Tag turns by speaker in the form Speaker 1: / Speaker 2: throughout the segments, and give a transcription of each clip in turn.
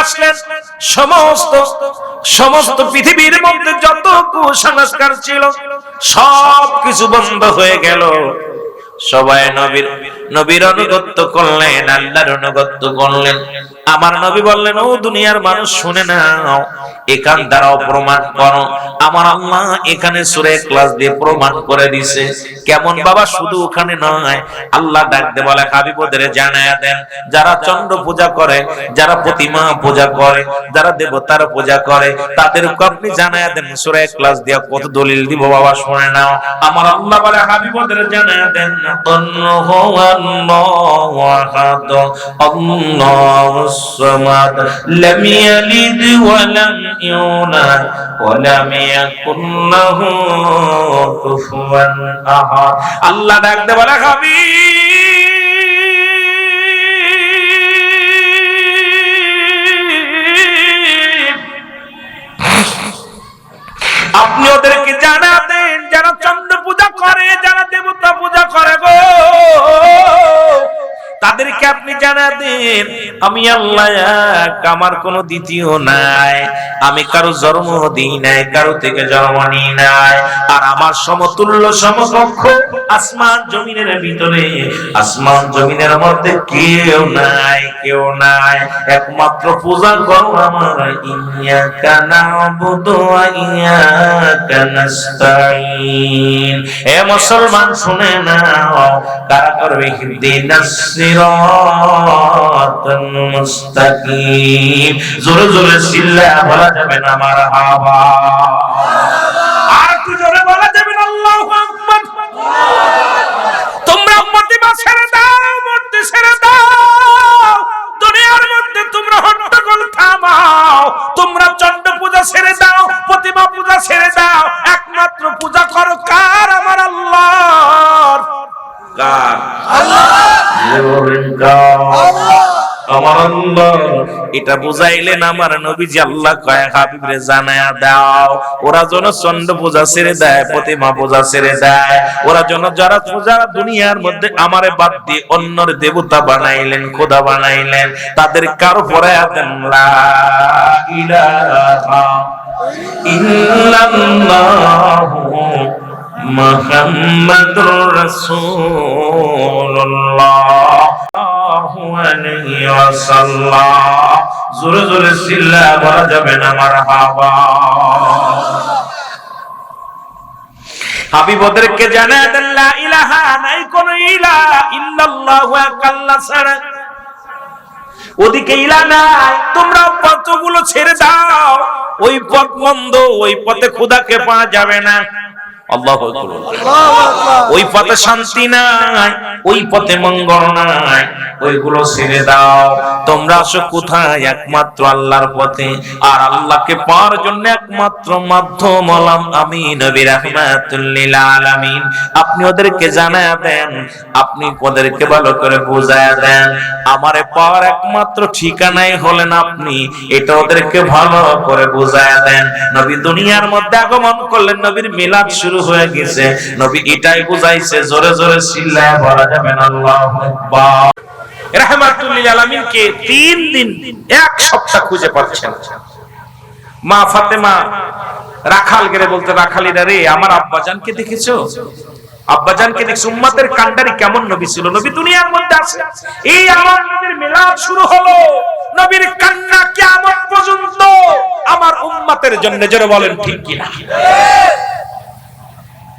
Speaker 1: আসলেন সমস্ত সমস্ত পৃথিবীর মধ্যে যত কুসংস্কার ছিল, সব কিছু বন্ধ হয়ে গেল। সবাই নবীর নবীর অনুগত্য করলেন, আল্লাহর অনুগত্য করলেন। আমার নবী বললেন, ও দুনিয়ার মানুষ, শুনে নাও, এখান দ্বারাও প্রমাণ করো। আমার আল্লাহ এখানে সুরে ক্লাস দিয়ে প্রমাণ করে দিছে। কেমন বাবা, শুধু ওখানে নয়, আল্লাহ ডাকতে বলে, হাবিবদের জানায়া দেন, যারা চন্দ্র পূজা করে, যারা প্রতিমা পূজা করে, যারা দেবতার পূজা করে, তাদেরকে আপনি জানায়া দেন, সুরে ক্লাস দিয়ে কত দলিল দিব বাবা, শুনে নাও। আমার আল্লাহ বলে, হাবিবদের জানায়া দেন আল্লাহু ইয়ালিদ ওয়া লাম ইউলাদ ওয়া লাম ইয়াকুল লাহু কুফুয়ান আহাদ আল্লাহ ডাকতে বলে হাবিব! তাদেরকে আপনি জানা দেন, আমি আল্লাহ আমার কোনো দ্বিতীয় নাই। আমি কারও জন্ম দিই নাই, কারও থেকে জন্ম নিই নাই। আর আমার সমতুল্য সমকক্ষ আসমান জমিনের ভিতরে, আসমান জমিনের মধ্যে কেউ নাই কেউ নাই। একমাত্র পূজা করো আমার ইয়াকা নাবুদু ওয়া ইয়াকা নাস্তাইন হে মুসলমান শুনে নাও, কারা করবে? হিদিনাস জোরে জোরে বলা যাবে না আর জোরে বলা যাবে না তোমরা মর্তিমা ছেড়ে দাও ছেড়ে দাও। দুনিয়ার মধ্যে তোমরা হট্টগোল থামাও। তোমরা চন্ড পূজা ছেড়ে দাও, প্রতিমা পূজা ছেড়ে দাও। একমাত্র পূজা কার আমার আল্লাহর কার আল্লাহ। এটা বুঝাইলেন আমার নবীজি, আল্লাহ কয়, হাবিবরে জানায়া দাও। ওরা যেন চন্ড পূজা ছেড়ে দেয়, প্রতিমা পূজা ছেড়ে দেয়। ওরা যেন যারা পূজা দুনিয়ার মধ্যে আমারে বাদ দিয়ে অন্যর দেবতা বানাইলেন, খোদা বানাইলেন, তাদের কারও পরে দেন লা ইলাহা জোরে জোরে বলা যাবে না ইলাহা নাই, কোন ইলাহা ইল্লাল্লাহু ওদিকে ইলা নাই, তোমরা পথগুলো ছেড়ে দাও। ওই পথ বন্ধ ওই পথে খুদাকে পাওয়া যাবে না। ওই পথে শান্তি নাই, ওই পথে মঙ্গল নাই, ওইগুলো ছেড়ে দাও। তোমরা আসো কোথায়? একমাত্র আল্লাহর পথে। আর আল্লাহকে পাওয়ার জন্য একমাত্র মাধ্যম হলাম আমি নবী আপনি ওদেরকে জানায়া দেন, আপনি ওদেরকে ভালো করে বোঝায়া দেন। আমারে পাওয়ার একমাত্র ঠিকানাই হলেন আপনি, এটা ওদেরকে ভালো করে বোঝায়া দেন। নবী দুনিয়ার মধ্যে আগমন করলেন, নবীর মিলাদ শুরু হয়ে গেছে। নবী এটাই বুঝাইছে, জোরে জোরে যাবে না, আল্লাহু তিন দিন, এক সপ্তাহ খুঁজে পাচ্ছেন। মা ফাতেমা রাখাল গেরে বলতে রাখালিরা রে আমার আব্বাজানকে দেখেছ? আব্বাজানকে দেখছ? উম্মাতের কান্ডারি কেমন নবী ছিল? নবী দুনিয়ার মধ্যে আছে। এই আমার নবীর মিলাদ শুরু হলো। নবীর কান্না কিয়ামত পর্যন্ত আমার উম্মাতের জন্য, জোরে বলেন, ঠিক কিনা?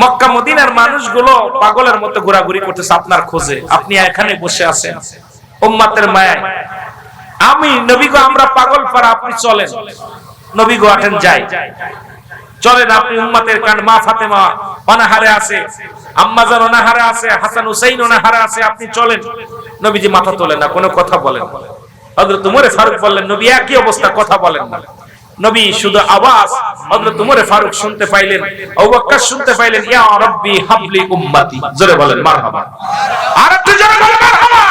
Speaker 1: মক্কা মদিনার মানুষগুলো পাগলের মতো ঘোরাঘুরি করতেছে আপনার খোঁজে। আপনি এখানে বসে আছেন। উম্মাতের মায়া আমি, নবী গো, আমরা পাগল পারা, আপনি চলেন। নবী গো আটেন যাই। চলেন, আপনি উম্মাতের কান। মা ফাতেমা অনাহারে আছে। আম্মাজান অনাহারে আছে, হাসান হুসাইন অনাহারে আছে, আপনি চলেন। নবীজি মাথা তোলেন না, কোনো কথা বলেন হযরত উমরে ফারুক বললেন, নবী, একই অবস্থা, কথা বলেন না। নবী শুধু আওয়াজ, হযরত উমরে ফারুক শুনতে পাইলেন, আবু বকর শুনতে পাইলেন, ইয়া রাব্বি হাবলি উম্মতি। জোরে বলেন, মারহাবা। আর একটু জোরে বলেন, মারহাবা।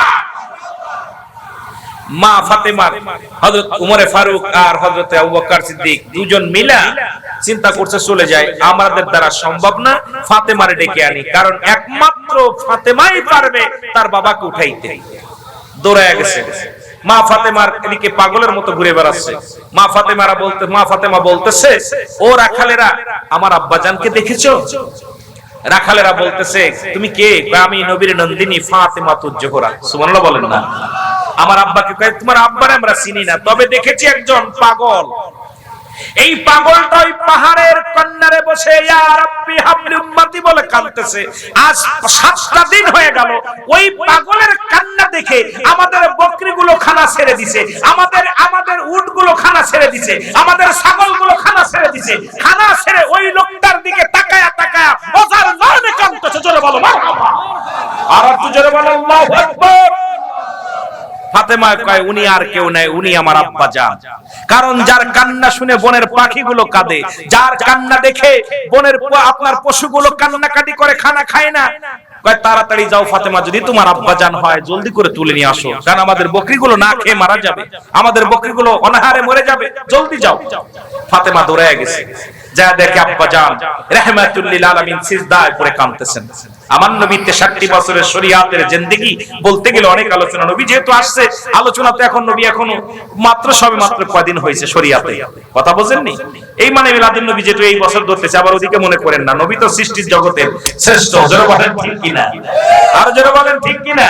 Speaker 1: মা ফাতেমার, হযরত উমরে ফারুক আর হযরত আবু বকর সিদ্দিক দুজন মিলা চিন্তা করছে, চলে যায়। আমাদের দ্বারা সম্ভব না ফাতেমারে ডেকে আনি, কারণ একমাত্র ফাতেমাই পারবে তার বাবাকে উঠাইতে। দৌড়ায় গেছে। মা ফাতেমার এদিকে পাগলের মতো ঘুরে বেড়াচ্ছে। মা ফাতেমারা বলতে মা ফাতেমা বলতেছে, ও রাখালেরা, আমার আব্বাজানকে দেখেছ? রাখালেরা বলতেছে, তুমি কে? আমি নবীর নন্দিনী ফাতেমা তুজ্জোহরা সুবহানাল্লাহ বলেন না। আমার আব্বাকে কয়, তোমার আব্বারে আমরা চিনি না, তবে দেখেছি একজন পাগল। এই পাগলটা ওই পাহাড়ের কন্যারে বসে বলে কাঁদতেছে। আজ সাতটা দিন হয়ে গেল, ওই পাগলের কান্না দেখে আমাদের বকরিগুলো খানা ছেড়ে দিছে, আমাদের আমাদের উটগুলো খানা ছেড়ে দিছে, আমাদের ছাগলগুলো খানা ছেড়ে দিছে, খানা ছেড়ে ওই লোকটার দিকে তাকায়া তাকায়া ওজার নয়নে কাঁদতেছে, জোরে বলো আর একটু জোরে বলো, আল্লাহু আকবার। ফাতেমা কয় উনি আর কেউ নাই উনি আমার আব্বা যান কারণ যার কান্না শুনে বনের পাখিগুলো কাঁদে। যার কান্না দেখে বনের আপনার পশুগুলো কান্নাকাটি করে খানা খায় না। কয় তাড়াতাড়ি যাও ফাতেমা যদি তোমার আব্বা জান হয় জলদি করে তুলে নিয়ে আসো। কারণ আমাদের বকরিগুলো না খেয়ে মারা যাবে। আমাদের বকরিগুলো অনাহারে মরে যাবে। জলদি যাও। ফাতেমা দৌড়ায় গেছে। যা আব্বা জান রহমাতুল্লিল আলামিন সিজদায় পড়ে কাঁদতেছেন। আমার নবী 63 বছরের শরীয়তের বলতে গেলে অনেক আলোচনা। নবী যেহেতু আসছে, আলোচনা তো এখন নবী এখনও মাত্র সবে মাত্র কয়দিন হয়েছে শরীয়তে। কথা এই মানে নবী যেহেতু এই বছর ধরতেছে, আবার ওদিকে মনে করেন না। নবী তো সৃষ্টির জগতের শ্রেষ্ঠ। বলেন ঠিক কিনা? আর জোরে বলেন ঠিক কিনা?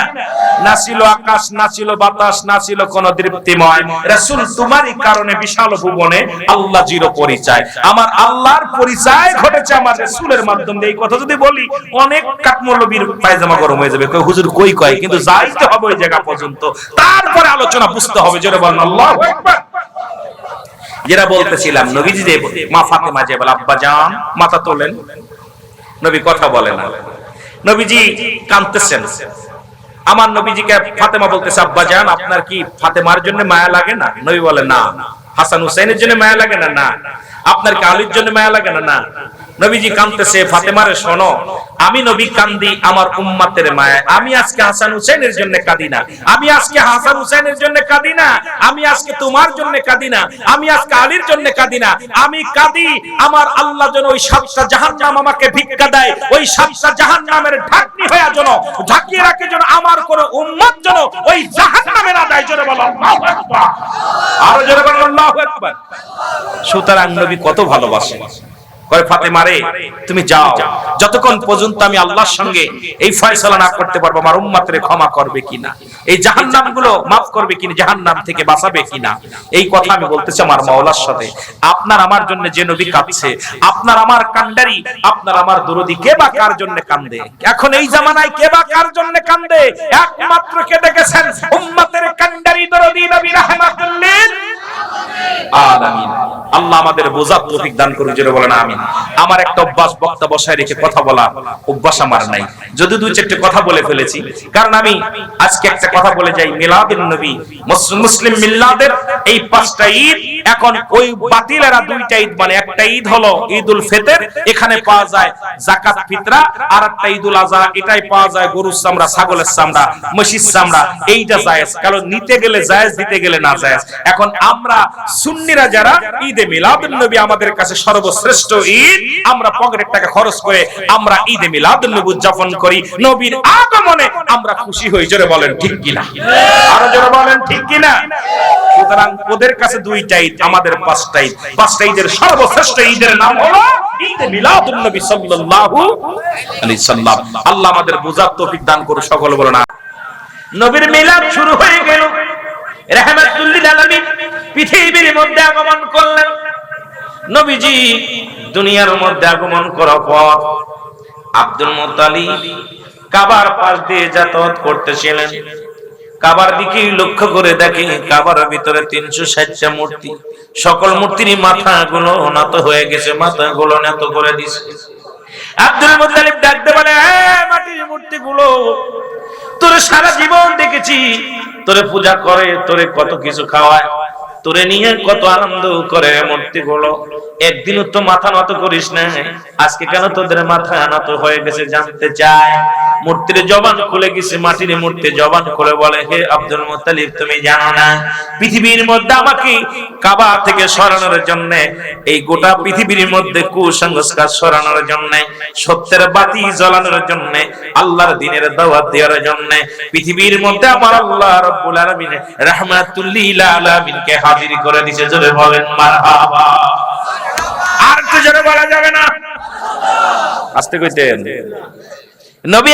Speaker 1: না ছিল আকাশ, না ছিল বাতাস, না ছিল কোন দৃপ্তিময়। রাসূল তোমারই কারণে বিশাল ভুবনে আল্লাহ জিরো পরিচয়। আমার আল্লাহর পরিচয় ঘটেছে আমার রাসূলের মাধ্যমে। এই কথা যদি বলি, অনেক কাকমৌলবীর পায়জামা গরম হয়ে যাবে। কই, হুজুর কই, কয়? কিন্তু যাইতে হবে ওই জায়গা পর্যন্ত। তারপরে আলোচনা বুঝতে হবে, জোরে বলেন আল্লাহু আকবার। যেটা বলতেছিলাম, নবীজি যে মা ফাতেমা যে বলে, আব্বা জান, মাথা তোলেন। নবী কথা বলে না। নবীজি কাঁদতেছেন। আমার নবীজিকে ফাতেমা বলতেছে, আব্বা জান, আপনার কি ফাতেমার জন্য মায়া লাগে না? নবী বলে, না। হাসান হুসাইনের জন্য মায়া লাগে না? না। আপনার কালির জন্য মায়া লাগে না? না। নবীজি কাঁদতেছে, ফাতেমারে শোনো, আমি নবী কান্দি আমার উম্মাতের মায়া আমি আজকে হাসান হুসেনের জন্য কাঁদি না। আমি আজকে হাসান হুসেনের জন্য কাঁদি না। আমি আজকে তোমার জন্য কাঁদি না। আমি আজকে আলীর জন্য কাঁদি না। আমি কাঁদি, আমার আল্লাহ যেন ওই সাতটা জাহান্নাম আমাকে ভিক্ষা দেয়। ওই সাতটা জাহান্নামের ঢাকনি হয়ে যেন ঢাকিয়ে রাখে যেন আমার কোন উম্মত যেন ওই জাহান্নামের আদায় জোরে বলো আরও জোরে বলো আল্লাহু আকবার। সুতরাং নবী কত ভালোবাসে। তুমি যাও। যতক্ষণ পর্যন্ত আমি আল্লাহর সঙ্গে এই না করতে পারব, আমার উম্মাতের ক্ষমা করবে কিনা? এই মাফ করবে কিনা থেকে বাঁচাবে কিনা? এই কথা আমি বলতেছি আমার মাওলার সাথে। আপনার আমার জন্য যে নবী কাঁদছে, আপনার আমার কান্ডারি, আপনার আমার দরদি, কে বা কার জন্য কান্দে? এখন এই জামানায় কে বা কার জন্য কান্দে? একমাত্র কে দেখেছেন? উম্মাতের কান্ডারি, দরদি, নবী আল্লাহ আমাদের তৌফিক দান করুন আমিন। আমার একটা অভ্যাস বক্তা বসায় রেখে কথা বলা অভ্যাস আমার নাই। যদি দুই চারটে কথা বলে ফেলেছি, কারণ আমি আজকে একটা কথা বলে যাই নবী। মুসলিম মিল্লাদের এই পাঁচটা ঈদ, এখন ওই বাতিলেরা দুইটা ঈদ মানে একটা ঈদ হলো ঈদুল ফিতর, এখানে পাওয়া যায় ফিতরা, আর একটা ঈদুল এটাই পাওয়া যায় গরুর চামড়া, ছাগলের চামড়া, মহিষের চামড়া। এইটা জায়েজ। কারণ নিতে গেলে জায়েজ, দিতে গেলে না জায়েজ। এখন আমরা সুন্নিরা যারা ঈদে মিলাদুন নবী আমাদের কাছে সর্বশ্রেষ্ঠ ঈদ, আমরা পকেটের টাকা খরচ করে আমরা ঈদে মিলাদুন নবী উদযাপন করি। নবীর আগমনে আমরা খুশি হই, জোরে বলেন, ঠিক কিনা? আরও জোরে বলেন, ঠিক কিনা? সুতরাং ওদের কাছে দুইটা ঈদ, আমাদের পাঁচটা ঈদ। পাঁচটা ঈদের সর্বশ্রেষ্ঠ ঈদের নাম হলো নবী সাল্লাল্লাহু আলাইহি সাল্লাম। আল্লাহ আমাদের বুঝার তৌফিক দান করুন সকলে বলেন। নবীর মিলাদ শুরু হয়ে গেল। পৃথিবীর মধ্যে আগমন করলেন। নবীজি দুনিয়ার মধ্যে আগমন করার পর আব্দুল মুত্তালিব কাবার পাশ দিয়ে যাতায়াত করতেছিলেন। কাবার দিকে লক্ষ্য করে দেখে কাবার ভিতরে তিনশো ষাটটা মূর্তি। সকল মূর্তির মাথা গুলো নত হয়ে গেছে মাথা গুলো নত করে দিছে। আব্দুল মুতালিব ডাকতে বলে "এ, মাটির মূর্তি গুলো তোরে সারা জীবন দেখেছি। তোরে পূজা করে তোরে কত কিছু খাওয়ায়। তোরে নিয়ে কত আনন্দ করে মূর্তি গুলো। একদিনও তো মাথা নত করিস না। আজকে কেন তোদের মাথা নত হয়ে গেছে জানতে চায় মূর্তির জবান খুলে গেছে, মাটির মূর্তি জবান খুলে বলে, হে আব্দুল মুতালিব তুমি জানো না, পৃথিবীর মধ্যে আমাকে কাবা থেকে সরানোর জন্য, এই গোটা পৃথিবীর মধ্যে কুসংস্কার সরানোর জন্য, সত্যের বাতি জ্বালানোর জন্য, আল্লাহর দিনের দাওয়াত দেওয়ার জন্য, পৃথিবীর মধ্যে আমার আল্লাহ রাব্বুল আলামিন রাহমাতুল্লিল আলামিনকে হাজির করে দিয়েছে জোরে বলেন, মারহাবা। আর তো জোরে বলা যাবে না। আস্তে কইতেন। নবী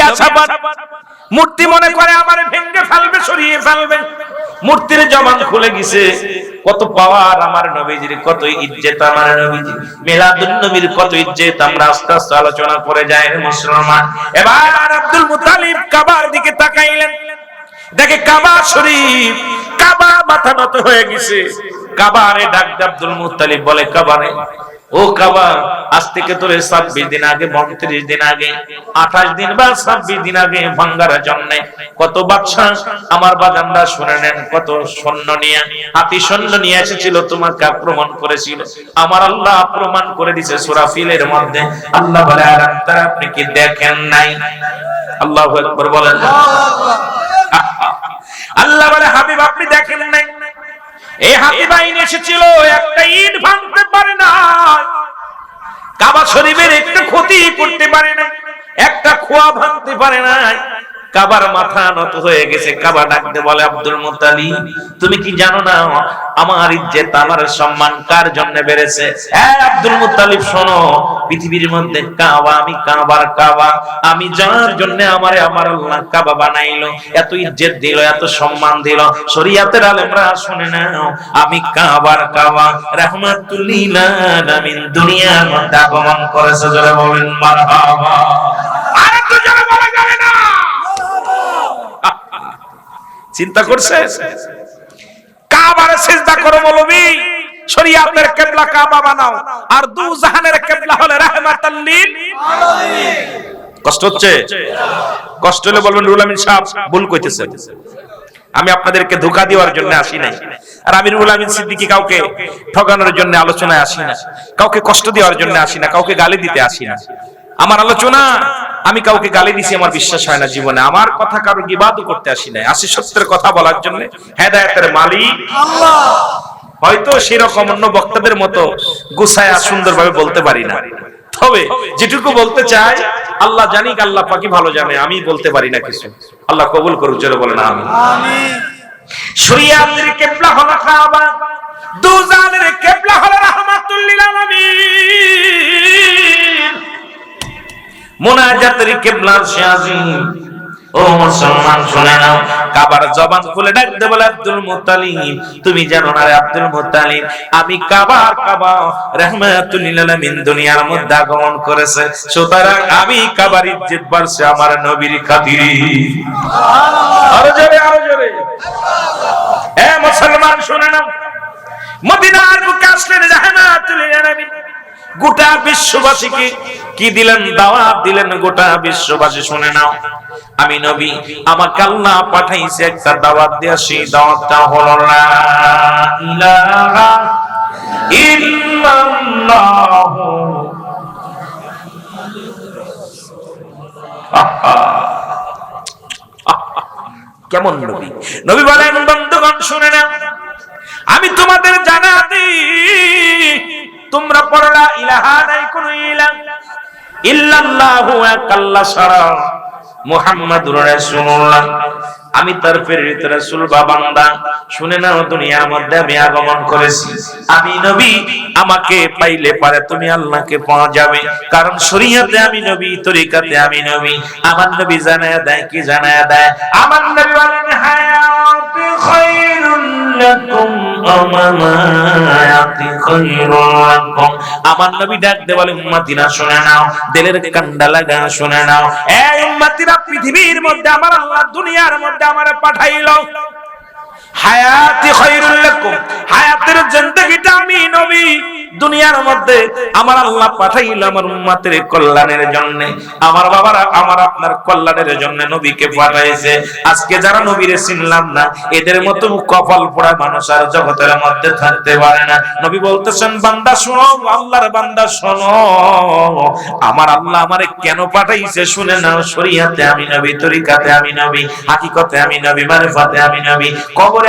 Speaker 1: মূর্তি মনে করে আমারে ভেঙ্গে ফেলবে, সরিয়ে ফেলবে। মূর্তির খুলে গেছে। কত পাওয়ার আমার নবীজির, কত ইজ্জত আমার নবীজি নবীর কত ইজ্জত, আমরা আস্তে আস্তে আলোচনা করে যাই মুসলমান। এবার আব্দুল মুতালিব কাবার দিকে তাকাইলেন। দেখে কাবা শরীফ, কাবা মাথা নত হয়ে গেছে। কাবারে ডাক আব্দুল মুতালিব বলে, কাবারে, ও কাবা, আজ থেকে তোর ছাব্বিশ দিন আগে, বত্রিশ দিন আগে, আঠাশ দিন বা ছাব্বিশ দিন আগে ভাঙ্গার জন্য কত বাচ্চা আমার বাগানরা শুনে নেন, কত সৈন্য নিয়ে হাতি সৈন্য নিয়ে এসেছিল, তোমাকে আক্রমণ করেছিল। আমার আল্লাহ আক্রমণ করে দিছে সুরাফিলের মধ্যে। আল্লাহ বলে আর আপনি কি দেখেন নাই? আল্লাহ একবার বলেন আপনি দেখেন নাই। এই হাতি বাহিনী এসেছিল, একটা ইট ভাঙতে পারে না। কাবা শরীফের একটা ক্ষতি করতে পারে না, একটা খোয়া ভাঙতে পারে না। কাবার মাথা নত হয়ে গেছে, কাবা ডাকতে বলে, আব্দুল মুতালিব তুমি কি জানো না, আমার ইজ্জত, আমার সম্মান কার জন্য বেড়েছে? হ্যাঁ আব্দুল মুতালিব শোনো, পৃথিবীর মধ্যে কাবা, আমি কাবার কাবা, আমি যার জন্য আমারে আমার আল্লাহ কাবা বানাইলো, এত ইজ্জত দিল, এত সম্মান দিল, শরিয়াতের আলেমরা শুনে নাও, আমি কাবার কাবা রাহমাতুল্লিল আলামিন, দুনিয়ার মধ্যে আগমন করেছে যারা বলেন, মারহাবা আর তো যারা বলা যাবে না চিন্তা করছে? কাবার সিজদা করো মৌলবী শরিয়াতের কিবলা কাবা বানাও, আর দু জাহানের কিবলা হলে কষ্ট হচ্ছে? কষ্ট হলে বলবেন রুল আমিন ভুল কইতেছে আমি আপনাদেরকে ধোকা দেওয়ার জন্য আসি নাই। আর আমি রুল আমিন সিদ্দিকি কাউকে ঠকানোর জন্য আলোচনায় আসি না। কাউকে কষ্ট দেওয়ার জন্য আসি না, কাউকে গালি দিতে আসি না। আমার আলোচনা, আমি কাউকে গালি দিছি, আমার বিশ্বাস হয় না জীবনে। আমার কথা কারও গিবাদও করতে আসি নাই। আসি সত্যের কথা বলার জন্য। হেদায়েতের মালিক। হয়তো সেরকম অন্য বক্তাদের মতো গুছায়া সুন্দরভাবে বলতে পারি না। তবে যেটুকু বলতে চাই, আল্লাহ জানি আল্লাহ পাকি ভালো জানে। আমি বলতে পারি না কিছু। আল্লাহ কবুল করুক, জোরে বলে না আমি শরিয়াতের কিবলা হলো কাবা দুজানের কিবলা হলো রাহমাতুল লিল আলামিন। মুনাজাতের কিবলার শাজিম ও মুসলমান, শুনে নাও, কাবার জবান খুলে আব্দুল তুমি জানো না রে আব্দুল মুত্তালিব, আমি কাবার কাবা রাহমাতুল আলামিন দুনিয়ার মধ্যে আগমন করেছে। সুতরাং আমি কাবার ইজ্জত বাড়ছে আমার নবীর খাতিরে। আরও জোরে আরও জোরে। এ মুসলমান, শুনে নাও, মদিনার বুকে আসলেন রাহমাতুল গোটা বিশ্ববাসীকে কি দিলেন, দাওয়াত দিলেন গোটা বিশ্ববাসী, শুনে নাও। আমি নবী, আমাকে আল্লাহ পাঠাইছে একটা দাওয়াত দিয়ে, সেই দাওয়াতটা হলো লা ইলাহা ইল্লাল্লাহ। কেমন নবী? নবী বলেন, বন্ধুগণ, শুনে না তোমরা পড়লা ইলাহা নাই কোন ইলাহ ইল্লাল্লাহু আল্লাহ ছাড়া মুহাম্মাদুর রাসূলুল্লাহ। আমি তার প্রেরিত রাসূল বা বান্দা। শুনে নাও, দুনিয়ার মধ্যে আমি আগমন করেছি। আমি নবী, আমাকে পাইলে পারে তুমি আল্লাহকে পাওয়া যাবে। কারণ শরীয়তে আমি নবী, তরিকাতে আমি নবী। আমার নবী জানায় দেয় কি জানায় দেয়? আমার নবী বলেন, হায়াত খায়রুল লাকুম লাকুম আমার নবী ডাক দে বলে, উম্মাতিরা শুনে নাও, দিলের কান্ডা লাগা শুনে নাও। এই উম্মাতিরা পৃথিবীর মধ্যে, আমার আল্লাহ দুনিয়ার মধ্যে আমারে পাঠাইলো। হায়াতি হায়াতের জিন্দেগিটা আমি নবী। দুনিয়ার মধ্যে আমার আল্লাহ পাঠাইল আমার উম্মতের কল্যাণের জন্য। আমার বাবারা আমার আপনার কল্যাণের জন্য নবীকে পাঠাইছে। আজকে যারা নবীরে চিনলাম না, এদের মতো কপাল পোড়া মানুষ আর জগতের মধ্যে থাকতে পারে না। নবী বলতেছেন, বান্দা শোনো, আল্লাহর বান্দা শোনো। আমার আল্লাহ আমারে কেন পাঠাইছে শুনে নাও। শরিয়াতে আমি নবী, তরিকাতে আমি নবী, হাকিকতে আমি নবী, মারিফাতে আমি নবী, কবরে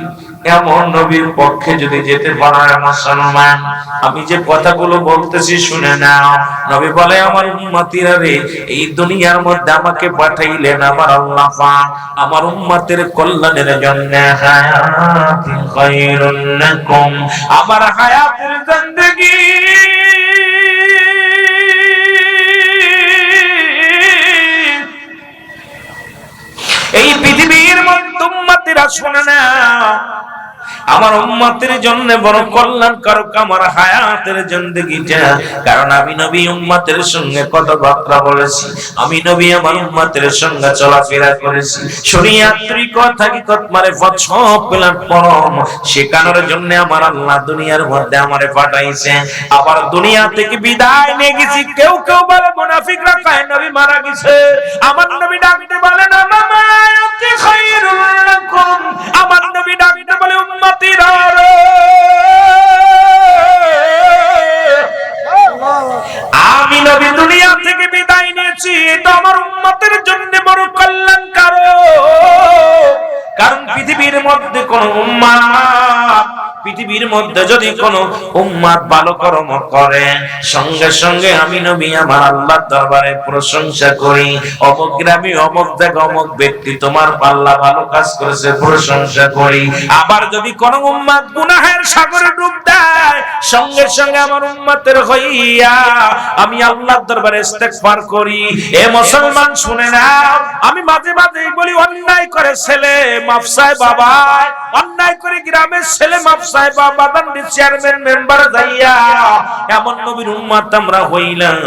Speaker 1: এমন নবীর পক্ষে যদি যেতে পারে মুসলমান আমি যে কথাগুলো বলতেছি শুনে নাও। নবী বলে, আমার উম্মতিরা রে, এই দুনিয়ার মধ্যে আমাকে পাঠাইলেন আমার আল্লাহ পাক। আমার উম্মতের কল্যাণের জন্য হায়াতি খায়রুন লাকুম। আমার হায়াতের জিন্দেগি এই পৃথিবীর মধ্যে উম্মতিরা শুনে না আমার উম্মতের জন্য বড় কল্যাণ কারক আমার হায়াতের জিন্দেগিটা। কারণ আমি নবী উম্মতের সঙ্গে কথাবার্তা বলেছি, আমি নবী আমার উম্মতের সঙ্গে চলাফেরা করেছি। শরিয়াত্রি কথা কি কত মারে পথ সব প্ল্যাটফর্ম শেখানোর জন্য আমার আল্লাহ দুনিয়ার মধ্যে আমারে পাঠাইছে। আবার দুনিয়া থেকে বিদায় নিয়ে গেছি, কেউ কেউ বলে মুনাফিকরা কয়, নবী মারা গেছে। আমার নবী ডাকতে বলে, না মামা খায়রুল লাকুম আমার নবী ডাকতে বলে উম্মতিরা রে। আমি নবী দুনিয়া থেকে বিদায় নিয়েছি তোমার উম্মতের জন্য বড় কল্যাণ কারণ পৃথিবীর মধ্যে কোন উম্মাত পৃথিবীর মধ্যে যদি কোন উম্মাত ভালো কর্ম করে, সঙ্গে সঙ্গে আমি নবী আমার আল্লাহর দরবারে প্রশংসা করি। অমুক গ্রামে অমুক জায়গা, অমুক ব্যক্তি তোমার পাল্লা ভালো কাজ করেছে, প্রশংসা করি। আবার যদি কোন উম্মাত গুনাহের সাগরে ডুব দেয়, সঙ্গে সঙ্গে আমার উম্মতের হইয়া আমি আল্লাহর দরবারে ইস্তেগফার করি। এ মুসলমান শুনে না আমি মাঝে মাঝে বলি, অন্যায় করে ছেলে মাফসায় বাবা অন্যায় করে গ্রামের ছেলে মাফসায় চেয়ারম্যান মেম্বার হইলাম।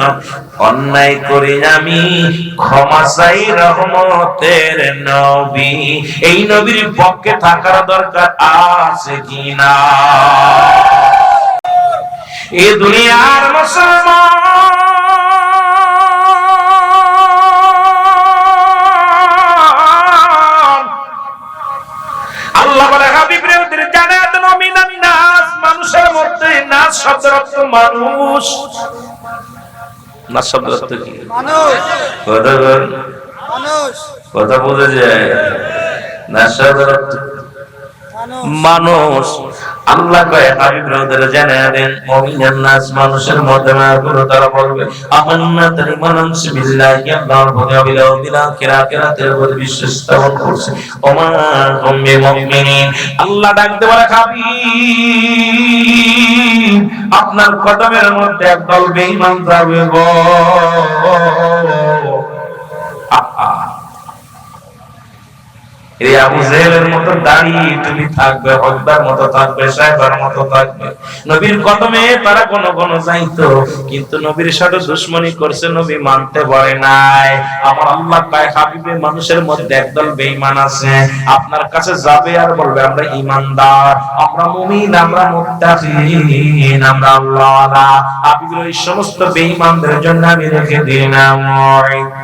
Speaker 1: অন্যায় করে আমি, ক্ষমা রহমতের নবী। এই নবীর পক্ষে থাকার দরকার আছে কিনা এ দুনিয়ার মুসলমান মধ্যে নাস শব্দের অর্থ মানুষ। নাস শব্দের অর্থ কি কথা বল, কথা বোঝা যায়। না শব্দের অর্থ
Speaker 2: মানুষ।
Speaker 1: আল্লাহ কয়, হাবিব রোদের জানা দেন মুমিনান নাস মানুষের মধ্যে মা গুলো তারা বলবে আমান্না বিলা প্রতি বিশ্বাস স্থাপন করছে। ওমা হুম বিমুমিনিন আল্লাহ ডাকতে বলে আপনার কদমের মধ্যে একদল বেঈমান যাবে গো। আল্লাহ মানুষের মধ্যে একদল বেঈমান আছে। আপনার কাছে যাবে আর বলবে, আমরা ইমানদার আমরা মুমিন, আমরা আল্লাহওয়ালা। হাবিবের এই সমস্ত বেঈমানদের জন্য আমি রেখে দিলাম।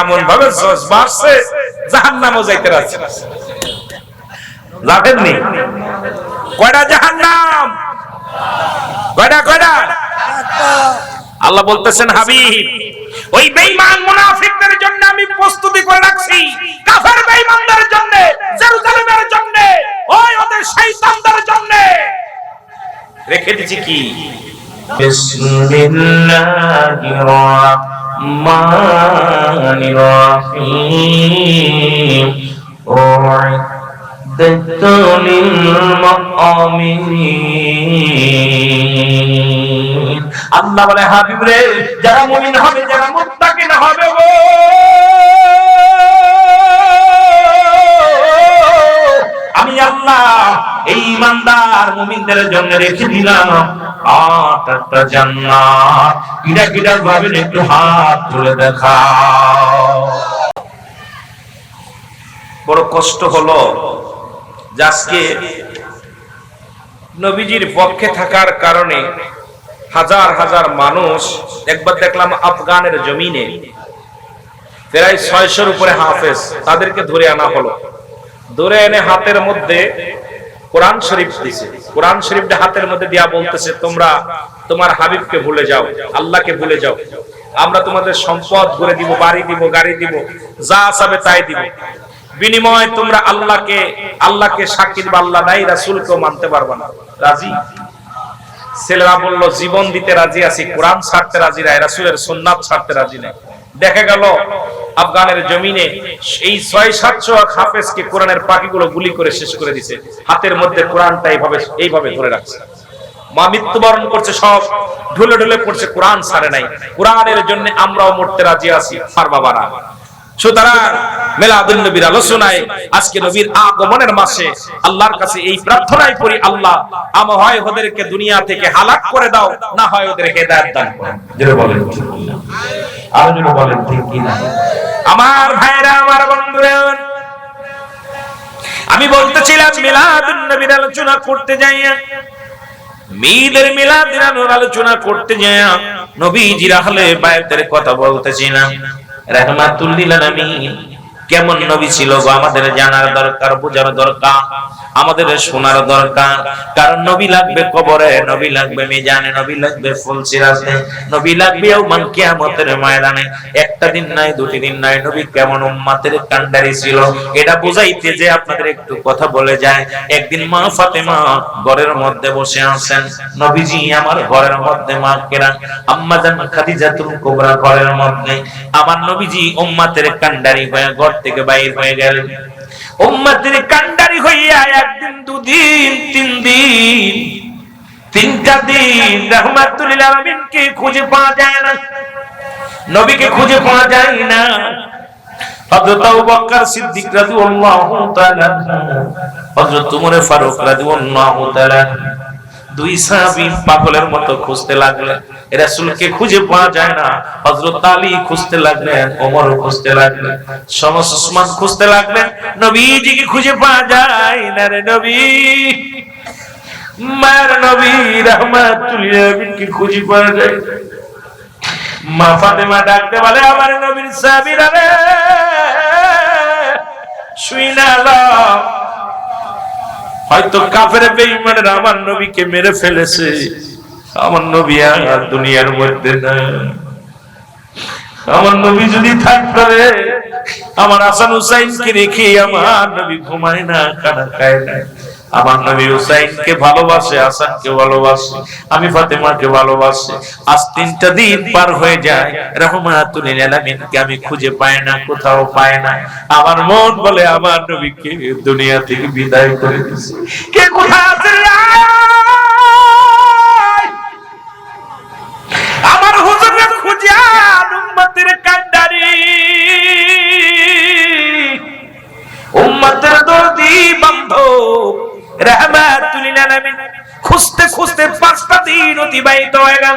Speaker 1: এমন ভাবে জজ বাড়ছে জাহান নামও যাইতে রাখছে যাবেননি কয়টা জাহান নাম কয়টা কয়টা আল্লাহ বলতেছেন, হাবিব, ওই বেঈমান মুনাফিকদের জন্য আমি প্রস্তুতি করে রাখছি। কাফের বেঈমানদের জন্য, জেরুজালেমের জন্য, ওই ওদের শয়তানদের জন্য। রেখে দিছি কি? বিসমিল্লাহির রহমানির রহিম أعدت للمؤمنين আল্লাহ বলে হাবিব রে যারা মুমিন হবে যারা মুত্তাকিন হবে গো আমি আল্লাহ এই ইমানদার মুমিনদের জন্য রেখে দিলাম জান্নাত ভাবেন একটু হাত তুলে দেখাও। বড় কষ্ট হলো যে নবীজির পক্ষে থাকার কারণে হাজার হাজার মানুষ একবার দেখলাম আফগানের জমিনে। প্রায় ছয়শোর উপরে হাফেজ, তাদেরকে ধরে আনা হলো। ধরে এনে হাতের মধ্যে কোরআন শরীফ দিছে। কোরআন শরীফটা হাতের মধ্যে দিয়া বলতেছে, তোমরা তোমার হাবিবকে ভুলে যাও, আল্লাহকে ভুলে যাও। আমরা তোমাদের সম্পদ করে দিব, বাড়ি দিব, গাড়ি দিব, যা আসাবে তাই দিব। বিনিময় তোমরা আল্লাহকে আল্লাহকে সাক্ষী দিবা আল্লাহ নাই, রাসূলকেও মানতে পারবে না। রাজি? ছেলেরা বলল, জীবন দিতে রাজি আছি, কোরআন ছাড়তে রাজি নাই, রাসূলের সুন্নাত ছাড়তে রাজি নাই। দেখা গেল, আফগানের জমিনে এই ছয় সাতশো হাফেজকে কোরআনের পাখিগুলো গুলি করে শেষ করে দিছে। হাতের মধ্যে কোরআনটা এইভাবে এইভাবে ধরে রাখছে। মা মৃত্যুবরণ করছে সব, ঢুলে ঢুলে পড়ছে, কোরআন ছাড়ে নাই। কোরআনের জন্য আমরাও মরতে রাজি আছি, আর বাবারা। সুতরাং মেলাদুল নবীর আলোচনায় আজকে নবীর আগমনের মাসে আল্লাহর কাছে এই প্রার্থনাই করি, আল্লাহ, আম হয় ওদেরকে দুনিয়া থেকে হালাক করে দাও, না হয় ওদের হেদায়েত দান বলেন। বলেন, ঠিক কিনা? আমার ভাইরা, আমার বন্ধুরা, আমি বলতেছিলাম মিলাদুন নবীর আলোচনা করতে যাইয়া, মেয়েদের মিলাদের আলোচনা করতে যাইয়া নবীজির আহলে বায়তের কথা বলতেছিলাম। রহমাতুল্লিল আলামিন কেমন নবী ছিল গো? আমাদের জানার দরকার, বোঝার দরকার, আমাদের শোনার দরকার। কারণ নবী লাগবে কবরে, নবী লাগবে মিজানে, নবী লাগবে ফুলসিরাতে নবী লাগবে ইয়াউমাল কিয়ামতের ময়দানে। একটা দিন নাই, দুটি দিন নাই, নবী কেমন উম্মতের কান্ডারি ছিল? এটা বুঝাইতে যে আপনাদের একটু কথা বলে যায়। একদিন মা ফাতেমা ঘরের মধ্যে বসে আছেন। নবীজি আমার ঘরের মধ্যে মা কেরা? আম্মা জান খাদিজাতুল কুবরা ঘরের মধ্যে। আমার নবীজি উম্মতের কান্ডারি হয়ে ঘর থেকে বাইর হয়ে গেলেন উম্মতের কান্ডারি হইয়া একদিন, দুদিন, তিন দিন, তিনটা দিন রহমাতুল্লিল আলামিনকে খুঁজে পাওয়া যায় না। নবীকে খুঁজে পাওয়া যায় না। হযরত আবু বকর সিদ্দিক রাদিয়াল্লাহু তাআলা, হযরত ওমর ফারুক রাদিয়াল্লাহু তাআলা দুই সাহাবী পাগলের মতো খুঁজতে লাগলেন। রাসূলকে খুঁজে পাওয়া যায় না। হযরত আলী খুঁজতে লাগলেন, ওমর খুঁজতে লাগলেন, সমস্ত ওসমান খুঁজতে লাগলেন। নবীজিকে খুঁজে পাওয়া যায় না রে নবী। মায়ের নবী রহমাতুল আলামিনকে খুঁজে পাওয়া যায়। মা ফাতেমা ডাকতে বলে, আমার নবীর সাহাবীরা রে, শুই না। হয়তো কাফের বেঈমানের আমার নবীকে মেরে ফেলেছে। আমার নবী আর দুনিয়ার মধ্যে না আমার নবী যদি থাকতো রে, আমার আসান হুসাইনকে রেখে আমার নবী ঘুমায় না কানা খায় না। আমার নবী হুসাইনকে ভালোবাসে, হাসানকে ভালোবাসে, আমি ফাতেমাকে ভালোবাসে। আজ তিনটা দিন পার হয়ে যায়, রহমাতুল আলামিনকে আমি খুঁজে পাই না, কোথাও পাই না। আমার মন বলে, আমার নবীকে দুনিয়া থেকে বিদায় করে দিয়েছে কে কোথায় আছে? অতিবাহিত হয়ে গেল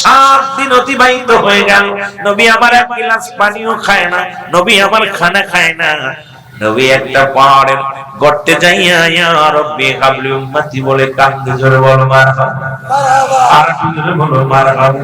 Speaker 1: সাত দিন অতিবাহিত হয়ে গেল। নবী আমার এক গিলাস পানিও খায় না নবী আমার খানা খায় না। নবী একটা পাহাড়ের গর্তে যাইয়া ইয়া রব্বি হাবলি উম্মতি বলে কান্দে জোরে বলো মারহাবা। আর জোরে বলো
Speaker 2: মারহাবা।